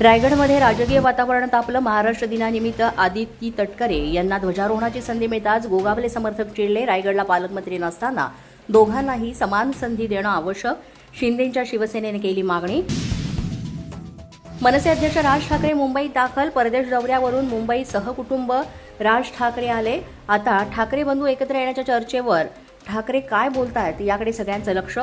रायगडमध्ये राजकीय वातावरण तापलं महाराष्ट्र दिनानिमित्त आदिती तटकरे यांना ध्वजारोहणाची संधी मिळताच गोगावले समर्थक चिडले. रायगडला पालकमंत्री नसताना दोघांनाही समान संधी देणं आवश्यक. शिंदेच्या शिवसेनेने केली मागणी. मनसे अध्यक्ष राज ठाकरे मुंबईत दाखल. परदेश दौऱ्यावरून मुंबई सहकुटुंब. राज ठाकरे आले. आता ठाकरे बंधू एकत्र येण्याच्या चर्चेवर. ठाकरे काय बोलतायत याकडे सगळ्यांचं लक्ष.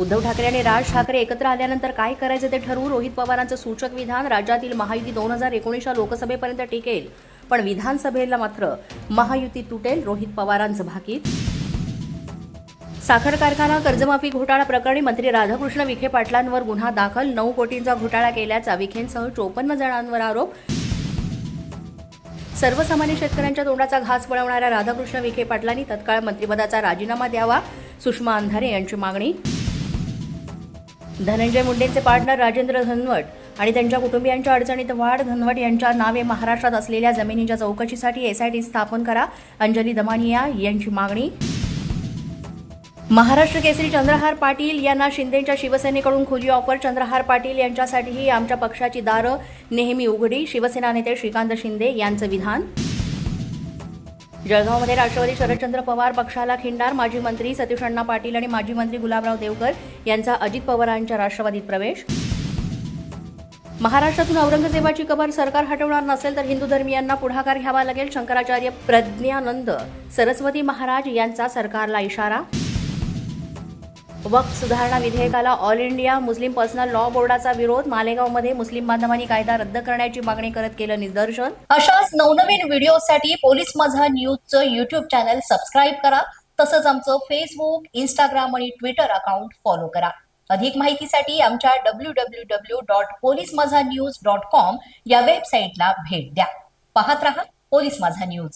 उद्धव ठाकरे आणि राज ठाकरे एकत्र आल्यानंतर काय करायचं ते ठरवू? रोहित पवारांचं सूचक विधान राज्यातील महायुती दोन हजार एकोणीसच्या लोकसभेपर्यंत टिकेल. पण विधानसभेला मात्र महायुती तुटेल रोहित पवारांचं भाकीत. साखर कारखाना कर्जमाफी घोटाळा प्रकरणी मंत्री राधाकृष्ण विखे पाटलांवर गुन्हा दाखल. नऊ कोटींचा घोटाळा केल्याचा विखेंसह चोपन्न जणांवर आरोप. सर्वसामान्य शेतकऱ्यांच्या तोंडाचा घास वळवणाऱ्या राधाकृष्ण विखे पाटलांनी तत्काळ मंत्रिपदाचा राजीनामा द्यावा. सुषमा अंधारे यांची मागणी. धनंजय मुंडेंचे पार्टनर राजेंद्र धनवट आणि त्यांच्या कुटुंबियांच्या अडचणीत वाढ धनवट यांच्या नावे महाराष्ट्रात असलेल्या जमिनीच्या चौकशीसाठी एसआयटी स्थापन करा. अंजली दमानिया यांची मागणी. महाराष्ट्र केसरी चंद्रहार पाटील यांना शिंदेच्या शिवसेनेकडून खुली ऑफर चंद्रहार पाटील यांच्यासाठीही आमच्या पक्षाची दारं नेहमी उघडी. शिवसेना नेते श्रीकांत शिंदे यांचं विधान. जळगावमध्ये राष्ट्रवादी शरदचंद्र पवार पक्षाला खिंडार माजी मंत्री सतीश अण्णा पाटील आणि माजी मंत्री गुलाबराव देवकर यांचा अजित पवारांच्या राष्ट्रवादीत प्रवेश. महाराष्ट्रातून औरंगजेबाची कबर सरकार हटवणार नसेल तर हिंदू धर्मियांना पुढाकार घ्यावा लागेल. शंकराचार्य प्रज्ञानंद सरस्वती महाराज यांचा सरकारला इशारा वक्फ सुधारणा विधेयकाला All India Muslim Personal Law बोर्डाचा विरोध मालेगावमध्ये मुस्लिम बांधवांनी कायदा रद्द करण्याची मागणी करत केलं निदर्शन. अशाच नवनवीन व्हिडिओसाठी पोलीस माझा न्यूजचं युट्यूब चॅनल सबस्क्राईब करा. तसंच आमचं फेसबुक इंस्टाग्राम आणि ट्विटर अकाउंट फॉलो करा. अधिक माहितीसाठी आमच्या W W W dot police Majha news dot com या वेबसाईटला भेट द्या. पाहत रहा पोलीस माझा न्यूज